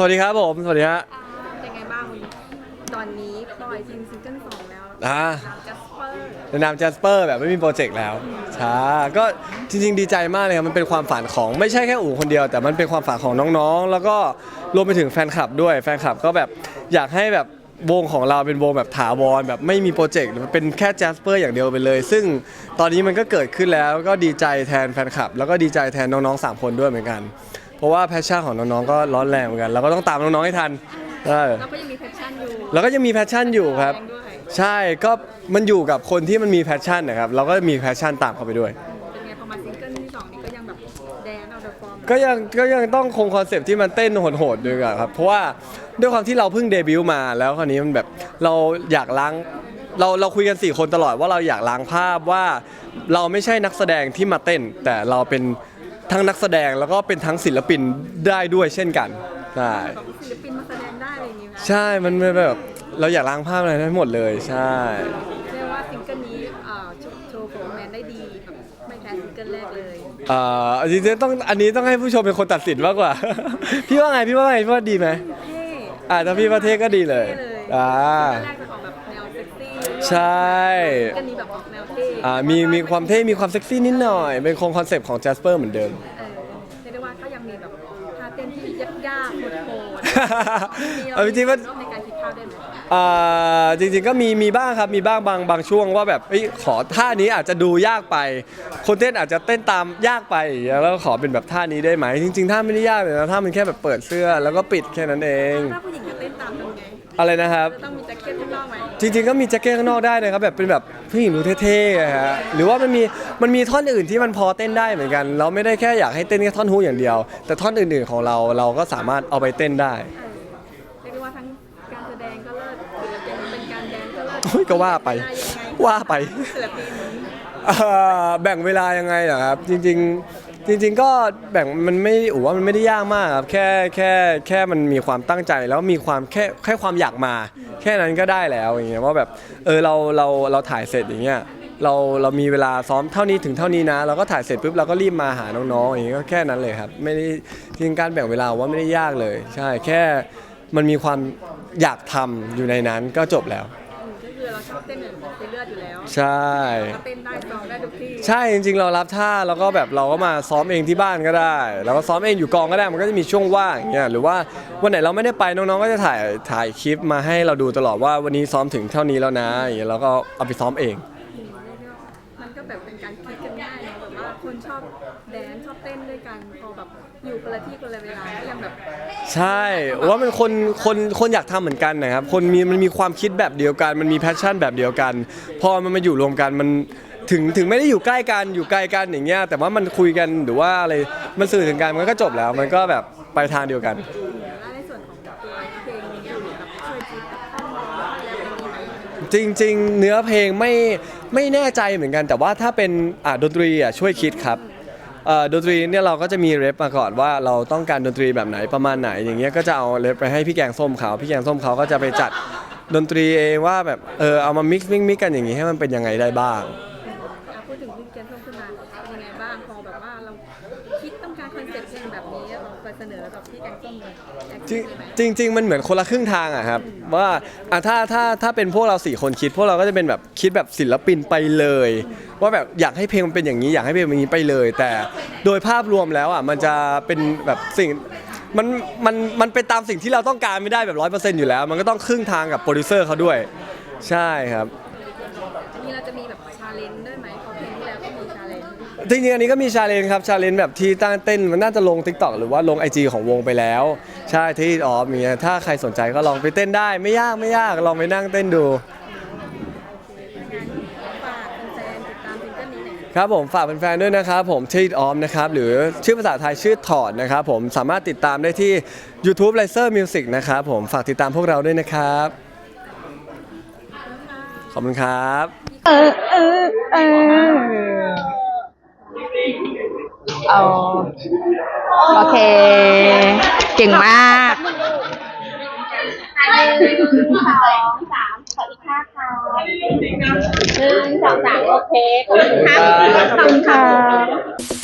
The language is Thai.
สวัสดีครับผม สวัสดีฮะ อ่าเป็นไงบ้างวันนี้ตอนนี้ปล่อยซิงซิงเกิลสองแล้วอ่า จัสเปอร์ในนามแจสเปอร์แบบไม่มีโปรเจกต์แล้วช้าก็จริงๆ ดีใจมากเลยครับ มันเป็นความฝันของไม่ใช่แค่อู๋คนเดียว แต่มันเป็นความฝันของน้องๆ แล้วก็รวมไปถึงแฟนคลับด้วยแฟนคลับก็แบบอยากให้แบบวงของเราเป็นวงแบบถาวรแบบไม่มีโปรเจกต์เป็นแค่แจสเปอร์อย่างเดียวไปเลย ซึ่งตอนนี้มันก็เกิดขึ้นแล้วก็ดีใจแทนแฟนคลับ แล้วก็ดีใจแทนน้องๆสามคนด้วยเหมือนกัน เพราะว่าแพชชั่นของน้องๆก็ร้อนแรงเหมือนกันเราก็ต้องตามน้องๆให้ทันเออแล้วก็ยังมีแพชชั่นอยู่แล้วก็ยังมีแพชชั่นอยู่ครับแงด้วยใช่ก็มันอยู่กับคนที่มันมีแพชชั่นนะครับเราก็มีแพชชั่นตามเขาไปด้วย เป็นไงพอมาซิงเกิลที่สองนี่ก็ยังแบบแดนเอาเดอะฟอร์มก็ยังก็ยังต้องคงคอนเซปต์ที่มันเต้นโหดๆด้วยอะครับเพราะว่าด้วยความที่เราเพิ่งเดบิวต์มาแล้วคราวนี้มันแบบเราอยากล้างเราเราคุยกัน 4 คนตลอดว่าเราอยากล้างภาพว่า เราไม่ใช่นักแสดงที่มาเต้น แต่เราเป็น ทั้งนักแสดงแล้วก็เป็นทั้งศิลปินได้ด้วยเช่นกันใช่แบบศิลปินมาแสดงได้อะไรอย่างงี้นะใช่มันเป็นแบบเราอยากล้างภาพอะไรทั้งหมดเลยใช่ เรียกว่าซิงเกิลนี้เอ่อโชว์โชว์โฟร์แมนได้ดีแบบไม่แพ้ซิงเกิลแรกเลยเอ่อจริงๆต้องอันนี้ต้องให้ผู้ชมเป็นคนตัดสินมากกว่า พี่ว่าไงพี่ว่าไงพี่ว่าดีไหมเท่อ่าถ้าพี่ว่าเท่ก็ดีเลยเท่เลยอ่า ซิงเกิลแรก ใช่ซิงเกิลนี้แบบออกแนวเท่อ่ามีมีความเท่ มีความเซ็กซี่นิดหน่อย เป็นคงคอนเซปต์ของ Jasper เหมือนเดิม เออเรียกได้ว่าก็ยังมีแบบท่าเต้นที่ยากๆโหดๆเอาจริงๆว่า ในการคิดท่าได้ไหมอ่าจริงๆก็มีมีบ้างครับมีบ้างบางบางช่วงว่าแบบเอ้ยขอท่านี้อาจจะดูยากไป คนเต้นอาจจะเต้นตามยากไปอย่างเงี้ยแล้วขอเป็นแบบท่านี้ได้ไหมจริงๆท่าไม่ได้ยากเลยนะท่ามันแค่แบบเปิดเสื้อแล้วก็ปิดแค่นั้นเอง ถ้าผู้หญิงจ อะไรนะครับจะต้องมีแจ็คเก็ตข้างนอกไหมจริงๆก็มีแจ็คเก็ตข้างนอกได้นะครับแบบเป็นแบบผู้หญิงดูเท่ๆอะฮะหรือว่ามันมีมันมีท่อนอื่นที่มันพอเต้นได้เหมือนกัน เราไม่ได้แค่อยากให้เต้นแค่ท่อนฮุกอย่างเดียว แต่ท่อนอื่นๆของเราเราก็สามารถเอาไปเต้นได้เออเรียกได้ว่าทั้งการแสดงก็เลิศศิลปินเป็นการแดนก็เลิศโอ้ยก็ว่าไปได้ยังไงว่าไปศิลปินเอ่อแบ่งเวลายังไงเหรอครับจริง ๆ จริงๆก็แบ่งมันไม่อูว่ามันไม่ได้ยากมากครับแค่แค่แค่มันมีความตั้งใจแล้วมีความแค่แค่ความอยากมา แค่นั้นก็ได้แล้วอย่างเงี้ยว่าแบบเออเราเราเราถ่ายเสร็จอย่างเงี้ยเราเรามีเวลาซ้อมเท่านี้ถึงเท่านี้นะ เราก็ถ่ายเสร็จปุ๊บเราก็รีบมาหาน้องๆอย่างเงี้ยก็แค่นั้นเลยครับ ไม่ได้จริงการแบ่งเวลาว่าไม่ได้ยากเลย ใช่แค่มันมีความอยากทำอยู่ในนั้นก็จบแล้ว ก็คือเราชอบเต้นเหมือนเป็น ใช่ ก็เต้นได้ซ้อมได้ทุกที่ใช่จริงๆ เรารับท่าแล้วก็แบบเราก็มาซ้อมเองที่บ้านก็ได้เราก็ซ้อมเองอยู่กองก็ได้มันก็จะมีช่วงว่างอย่างเงี้ยหรือว่าวันไหนเราไม่ได้ไปน้องๆก็จะถ่ายถ่ายคลิปมาให้เราดูตลอดว่าวันนี้ซ้อมถึงเท่านี้แล้วนะอย่างเงี้ยเราก็เอาไปซ้อมเอง กันพอแบบอยู่คนละที่คนละเวลาก็ยังแบบใช่ว่ามันคนคนคนอยากทำเหมือนกันนะครับ คนมีมันมีความคิดแบบเดียวกัน มันมีแพชชั่นแบบเดียวกัน พอมันมาอยู่รวมกันมันถึงถึงไม่ได้อยู่ใกล้กันอยู่ไกลกันอย่างเงี้ยแต่ว่ามันคุยกันหรือว่าอะไรมันสื่อถึงกันมันก็จบแล้ว มันก็แบบไปทางเดียวกัน แล้วในส่วนของตัวเพลงนี้อยู่แบบช่วยคิดกับข้อมูลอะไรแบบนี้ไหมจริง ๆ เนื้อเพลงไม่ไม่แน่ใจเหมือนกัน แต่ว่าถ้าเป็นอ่าดนตรีอะช่วยคิดครับ เอ่อดนตรีเนี่ยเราก็จะมีเรฟมาก่อนว่าเราต้องการดนตรีแบบไหนประมาณไหนอย่างเงี้ยก็จะเอาเรฟไปให้พี่แกงส้มเขาพี่แกงส้มเขาก็จะไปจัดดนตรีเองว่าแบบเออเอามามิกซ์มิกซ์กกันอย่างงี้ให้มันเป็นยังไงได้บ้าง ไปเสนอกับพี่แกงส้มเลยแอคจริทีงฟเลยไหมจริงจริง ๆ มันเหมือนคนละครึ่งทางอะครับว่าอะถ้าถ้าถ้าเป็นพวกเราสี่คนคิด พวกเราก็จะเป็นแบบคิดแบบศิลปินไปเลย ว่าแบบอยากให้เพลงมันเป็นอย่างนี้อยากให้เพลงมันอย่างนี้ไปเลย แต่โดยภาพรวมแล้วอะมันจะเป็นแบบสิ่งมันมันมันเป็นตามสิ่งที่เราต้องการไม่ได้แบบร้อยเปอร์เซ็นต์อยู่แล้ว มันก็ต้องครึ่งทางกับโปรดิวเซอร์เขาด้วย ใช่ครับ อันนี้เราจะมีแบบชาเลนจ์ จ์จริงๆอันนี้ก็มีชาเลนจ์ครับชาเลนจ์แบบที่ตั้งเต้นมันน่าจะลง t ิ k t o k หรือว่าลง IG ของวงไปแล้ว ใช่ที่ออฟมีถ้าใครสนใจก็ลองไปเต้นได้ไม่ยากไม่ยากลองไปนั่งเต้นดูงั้นฝากแฟนๆติดตามซิงเกิลนี้หน่อยครับผมฝากแฟนๆด้วยนะครับผมที่ออมนะครับหรือชื่อภาษาไทยชื่อถอดนะครับผมสามารถติดตามได้ที่ YouTube l i เซอร์มิวสิกนะครับผมฝากติดตามพวกเราด้วยนะครับ ขอบคุณครับ เออเออเออ เอาโอเค เก่งมากหนึ่งสองสามขออีกห้าครั้งหนึ่งสองสามโอเคขอบคุณค่ะขอบคุณค่ะ